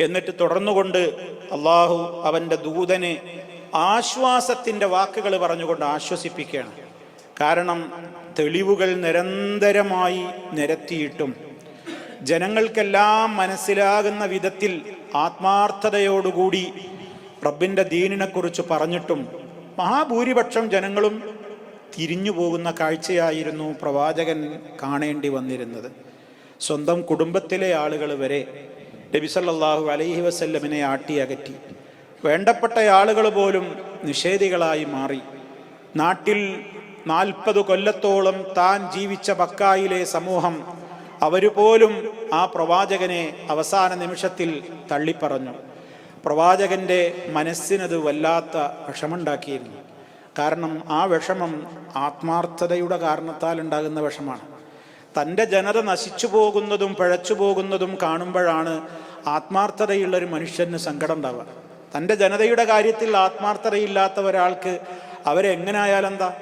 എന്നിട്ട് തുടർന്നുകൊണ്ട് അള്ളാഹു അവന്റെ ദൂതനെ ആശ്വാസത്തിന്റെ വാക്കുകൾ പറഞ്ഞുകൊണ്ട് ആശ്വസിപ്പിക്കുകയാണ്. കാരണം തെളിവുകൾ നിരന്തരമായി നിരത്തിയിട്ടും ജനങ്ങൾക്കെല്ലാം മനസ്സിലാകുന്ന വിധത്തിൽ ആത്മാർത്ഥതയോടുകൂടി റബ്ബിന്റെ ദീനിനെക്കുറിച്ച് പറഞ്ഞിട്ടും മഹാഭൂരിപക്ഷം ജനങ്ങളും തിരിഞ്ഞു പോകുന്ന കാഴ്ചയായിരുന്നു പ്രവാചകൻ കാണേണ്ടി വന്നിരുന്നത്. സ്വന്തം കുടുംബത്തിലെ ആളുകൾ വരെ നബിസല്ലാഹു അലൈഹി വസല്ലമിനെ ആട്ടി അകറ്റി. വേണ്ടപ്പെട്ട ആളുകൾ പോലും നിഷേധികളായി മാറി. നാട്ടിൽ നാൽപ്പത് കൊല്ലത്തോളം താൻ ജീവിച്ച ബക്കായിലെ സമൂഹം അവരുപോലും ആ പ്രവാചകനെ അവസാന നിമിഷത്തിൽ തള്ളിപ്പറഞ്ഞു. പ്രവാചകന്റെ മനസ്സിനത് വല്ലാത്ത വിഷമുണ്ടാക്കിയിരുന്നു. കാരണം ആ വിഷമം ആത്മാർത്ഥതയുടെ കാരണത്താൽ ഉണ്ടാകുന്ന വിഷമാണ്. തന്റെ ജനത നശിച്ചു പോകുന്നതും പിഴച്ചു പോകുന്നതും കാണുമ്പോഴാണ് ആത്മാർത്ഥതയുള്ള ഒരു മനുഷ്യന് സങ്കടം ഉണ്ടാവുക. തന്റെ ജനതയുടെ കാര്യത്തിൽ ആത്മാർത്ഥതയില്ലാത്ത ഒരാൾക്ക് അവരെങ്ങനായാലും എന്താ?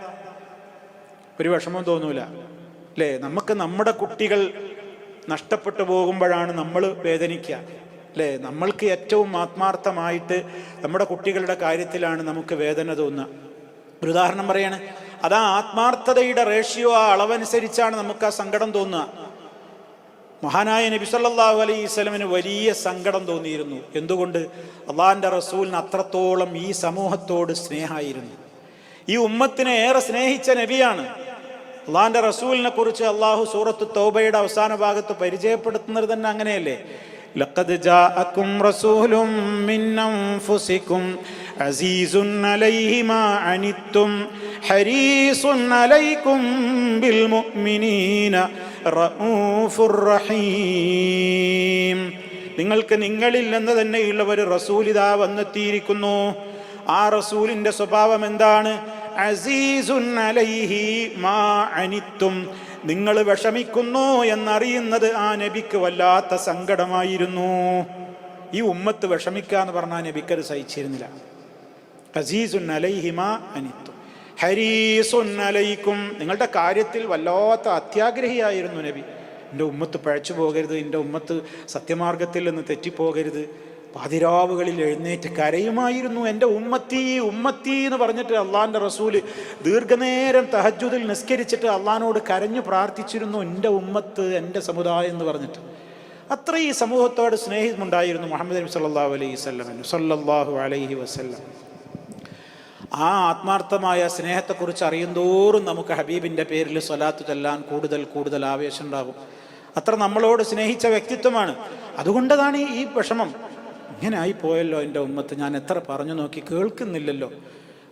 ഒരു വിഷമം തോന്നൂല. അല്ലേ? നമുക്ക് നമ്മുടെ കുട്ടികൾ നഷ്ടപ്പെട്ടു പോകുമ്പോഴാണ് നമ്മൾ വേദനിക്കുക. അല്ലേ? നമ്മൾക്ക് ഏറ്റവും ആത്മാർത്ഥമായിട്ട് നമ്മുടെ കുട്ടികളുടെ കാര്യത്തിലാണ് നമുക്ക് വേദന തോന്നുക. ഒരു ഉദാഹരണം പറയാണ്. അത് ആത്മാർത്ഥതയുടെ റേഷ്യോ ആ അളവനുസരിച്ചാണ് നമുക്ക് ആ സങ്കടം തോന്നുക. മഹാനായ നബി സല്ലാഹു അലൈഹി സ്വലമിന് വലിയ സങ്കടം തോന്നിയിരുന്നു. എന്തുകൊണ്ട്? അള്ളാഹിന്റെ റസൂലിന് അത്രത്തോളം ഈ സമൂഹത്തോട് സ്നേഹമായിരുന്നു. ഈ ഉമ്മത്തിനെ ഏറെ സ്നേഹിച്ച നബിയാണ്. അള്ളാഹിന്റെ റസൂലിനെ കുറിച്ച് അള്ളാഹു സൂറത്ത് തോബയുടെ അവസാന ഭാഗത്ത് പരിചയപ്പെടുത്തുന്നത് തന്നെ അങ്ങനെയല്ലേ? ജാഅക്കും റസൂലും അസീസുൻ അലൈഹി മാ അനിത്തും ഹരീസുൻ അലൈക്കും ബിൽ മുഅ്മിനീന റഊഫുർ റഹീം. നിങ്ങൾക്ക് നിങ്ങളിൽ നിന്ന് തന്നെയുള്ള ഒരു റസൂൽ ഇതാ വന്നെത്തിയിരിക്കുന്നു. ആ റസൂലിന്റെ സ്വഭാവം എന്താണ്? അസീസുൻ അലൈഹി മാ അനിത്തും. നിങ്ങൾ വിഷമിക്കുന്നു എന്നറിയുന്നത് ആ നബിക്ക് വല്ലാത്ത സങ്കടമായിരുന്നു. ഈ ഉമ്മത്ത് വിഷമിക്കുക എന്ന് പറഞ്ഞാൽ നബിക്കത് സഹിച്ചിരുന്നില്ല. അസീസുൻ അലൈഹി അനിത്തു. ഹരീസുൻ അലൈക്കും. നിങ്ങളുടെ കാര്യത്തിൽ വല്ലാത്ത അത്യാഗ്രഹിയായിരുന്നു നബി. എന്റെ ഉമ്മത്ത് പഴച്ചു പോകരുത് എന്റെ ഉമ്മത്ത് സത്യമാർഗത്തിൽ നിന്ന് തെറ്റിപ്പോകരുത്. പാതിരാവുകളിൽ എഴുന്നേറ്റ് കരയുമായിരുന്നു എന്റെ ഉമ്മത്തി ഉമ്മത്തി എന്ന് പറഞ്ഞിട്ട് അള്ളാഹിന്റെ റസൂൽ ദീർഘനേരം തഹജുദിൽ നിസ്കരിച്ചിട്ട് അള്ളഹാനോട് കരഞ്ഞു പ്രാർത്ഥിച്ചിരുന്നു എന്റെ ഉമ്മത്ത് എന്റെ സമുദായം എന്ന് പറഞ്ഞിട്ട്. അത്ര ഈ സമൂഹത്തോട് സ്നേഹമുണ്ടായിരുന്നു മുഹമ്മദ് നബി സല്ലാ അലൈഹി വസല്ലം സല്ലാഹു അലൈഹി വസല്ലം. ആ ആത്മാർത്ഥമായ സ്നേഹത്തെക്കുറിച്ച് അറിയുന്തോറും നമുക്ക് ഹബീബിന്റെ പേരിൽ സ്വലാത്ത് ചെല്ലാൻ കൂടുതൽ കൂടുതൽ ആവേശം ഉണ്ടാകും അത്ര നമ്മളോട് സ്നേഹിച്ച വ്യക്തിത്വമാണ്. അതുകൊണ്ടതാണ് ഈ വിഷമം. ഇങ്ങനെ ആയി പോയല്ലോ എന്റെ ഉമ്മത്ത്. ഞാൻ എത്ര പറഞ്ഞു നോക്കി കേൾക്കുന്നില്ലല്ലോ.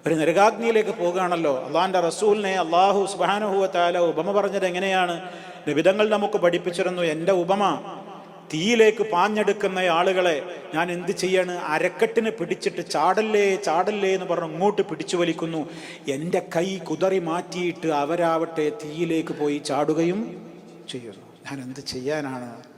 ഒരു നരകാഗ്നിയിലേക്ക് പോകുകയാണല്ലോ അള്ളാഹാന്റെ റസൂലിനെ അള്ളാഹു സുബാനുഹുവ താല ഉപമ പറഞ്ഞത് എങ്ങനെയാണ് നിബിധങ്ങൾ നമുക്ക് പഠിപ്പിച്ചിരുന്നു എന്റെ ഉപമ. തീയിലേക്ക് പാഞ്ഞെടുക്കുന്ന ആളുകളെ ഞാൻ എന്ത് ചെയ്യാണ്? അരക്കെട്ടിന് പിടിച്ചിട്ട് ചാടല്ലേ ചാടല്ലേ എന്ന് പറഞ്ഞ് ഇങ്ങോട്ട് പിടിച്ചു വലിക്കുന്നു. എന്റെ കൈ കുതറി മാറ്റിയിട്ട് അവരാവട്ടെ തീയിലേക്ക് പോയി ചാടുകയും ചെയ്യുന്നു. ഞാൻ എന്ത് ചെയ്യാനാണ്?